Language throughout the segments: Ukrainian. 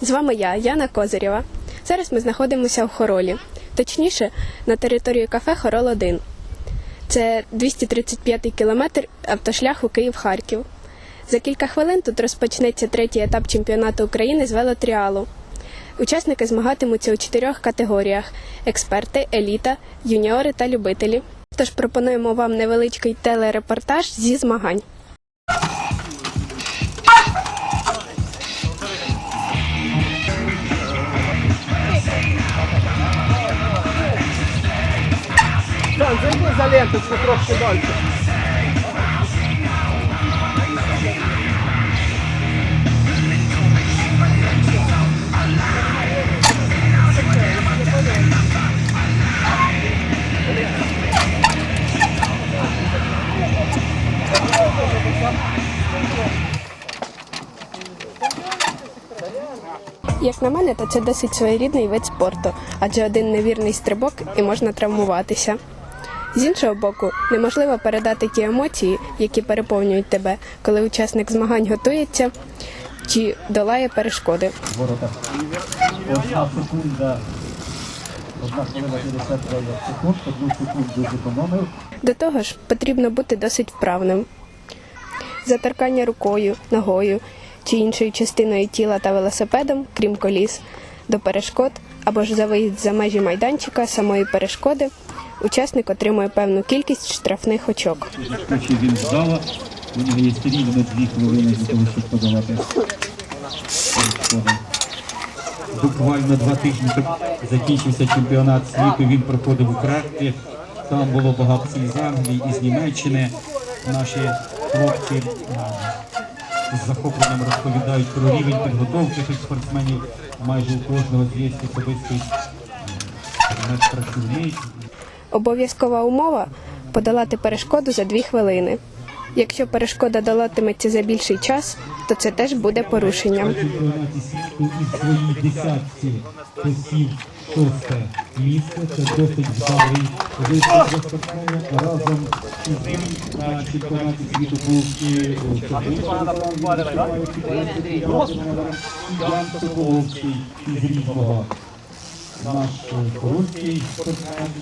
З вами я, Яна Козирєва. Зараз ми знаходимося в Хоролі, точніше, на території кафе Хорол 1. Це 235-й кілометр автошляху Київ-Харків. За кілька хвилин тут розпочнеться третій етап чемпіонату України з велотріалу. Учасники змагатимуться у чотирьох категоріях: експерти, еліта, юніори та любителі. Тож пропонуємо вам невеличкий телерепортаж зі змагань. Зайди за ленточку трошки далі. Як на мене, то це досить своєрідний вид спорту, адже один невірний стрибок і можна травмуватися. З іншого боку, неможливо передати ті емоції, які переповнюють тебе, коли учасник змагань готується чи долає перешкоди. воротах. Одна секунда, одна хвилина 59 секунд, одну секунду зекономив. До того ж, потрібно бути досить вправним. Заторкання рукою, ногою чи іншою частиною тіла та велосипедом, крім коліс, до перешкод або ж за виїзд за межі майданчика самої перешкоди, учасник отримує певну кількість штрафних очок. Він вдало, у нього є рівно дві хвилини для того, щоб перешкоди. Буквально два тижні закінчився чемпіонат світу, він проходив у Кракві. Там було багато з Англії і з Німеччини. Наші хлопці з захопленням розповідають про рівень підготовки цих спортсменів. Майже у кожного є особистий а, медпрацівник, Обов'язкова умова подолати перешкоду за дві хвилини. Якщо перешкода долатиметься за більший час, то це теж буде порушенням. Шосте місце. Це досить вдалий виступ. Разом із ним на чемпіонаті світу був і е, Іван Соколовський із Рівного. Наш е, руський спортсмен,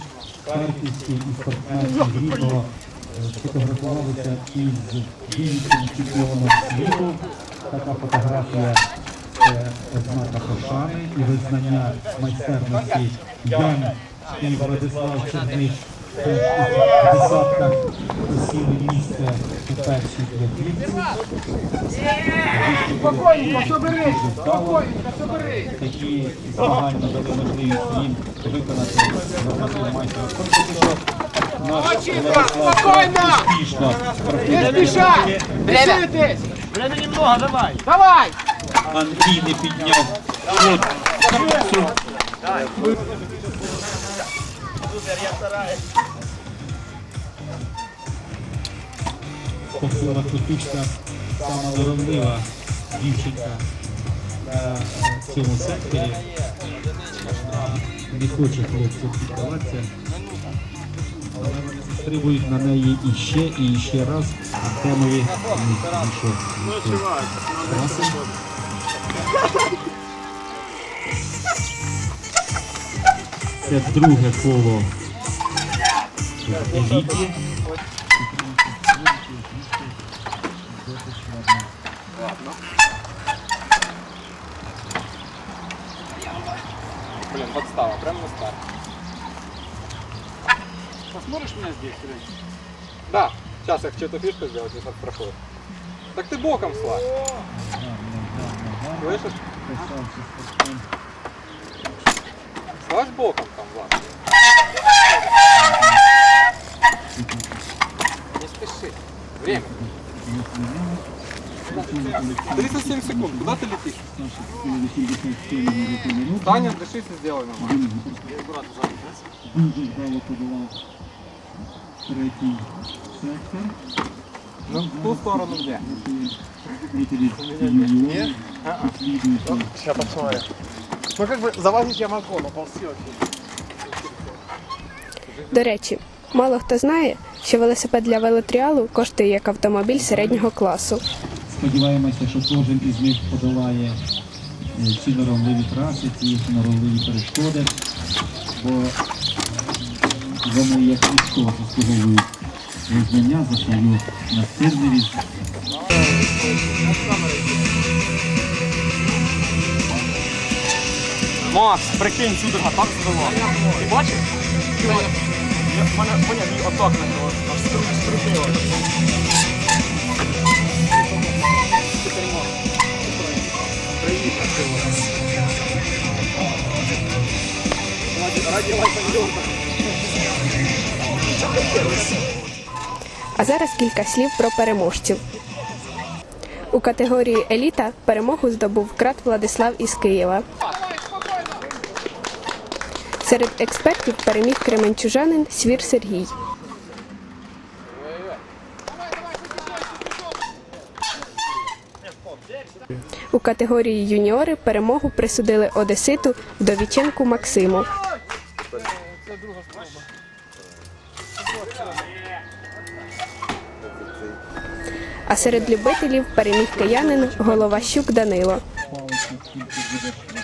харківський і спортсмен Рівного е, фотографувалися із діючим чемпіоном світу. Така фотографія це ознака пошани і визнання майстерності Ян і Владислав Черниш десятках посіли місце у першій. Спокійно, спокійно, соберись. Такі змагання дали можливість їм виконати нормативну Очікуй, Владислав спокійно! Не спішай! Решитесь! Время немного, давай. Давай! Андрій не підняв. От, Похила Кутучка сама вироблива дівчинка на цьому секторі. Не хоче хлопців піддаватися. Але вони стрибують на неї іще і іще раз. Артемові ну, що, ну, Це друге коло в еліті. Блин, подстава, прям на старт. Посмотришь меня здесь, Рень? Да. Сейчас я хочу эту фишку сделать, если проходит. Так ты боком слазь. Слышишь? Слазь боком там, Влад. Не спеши. Время. 37 секунд. Куда ты летишь? Таня, дышись и сделай нормально. Дуже вдало подолав третій сектор. Ну, в ту сторону где? Нет? Сейчас посмотрим. Ну как бы залазить я могу, но ползти вообще. До речі, мало хто знає, що велосипед для велотріалу коштує як автомобіль середнього класу. Сподіваємося, що кожен із них подолає е, ці норовливі траси, ці норовливі перешкоди, бо вони як ніхто заслуговують визнання за свою настирливість, Макс, прикинь, судорога так здала. Ти бачив? Я в мене поняв, її отак на нього. Раді А зараз кілька слів про переможців. У категорії Еліта перемогу здобув крат Владислав із Києва. Серед експертів переміг кременчужанин Свір Сергій. У категорії юніори перемогу присудили Одеситу Вдовіченку Максиму. А серед любителів переміг киянин Данило. паличок, скільки буде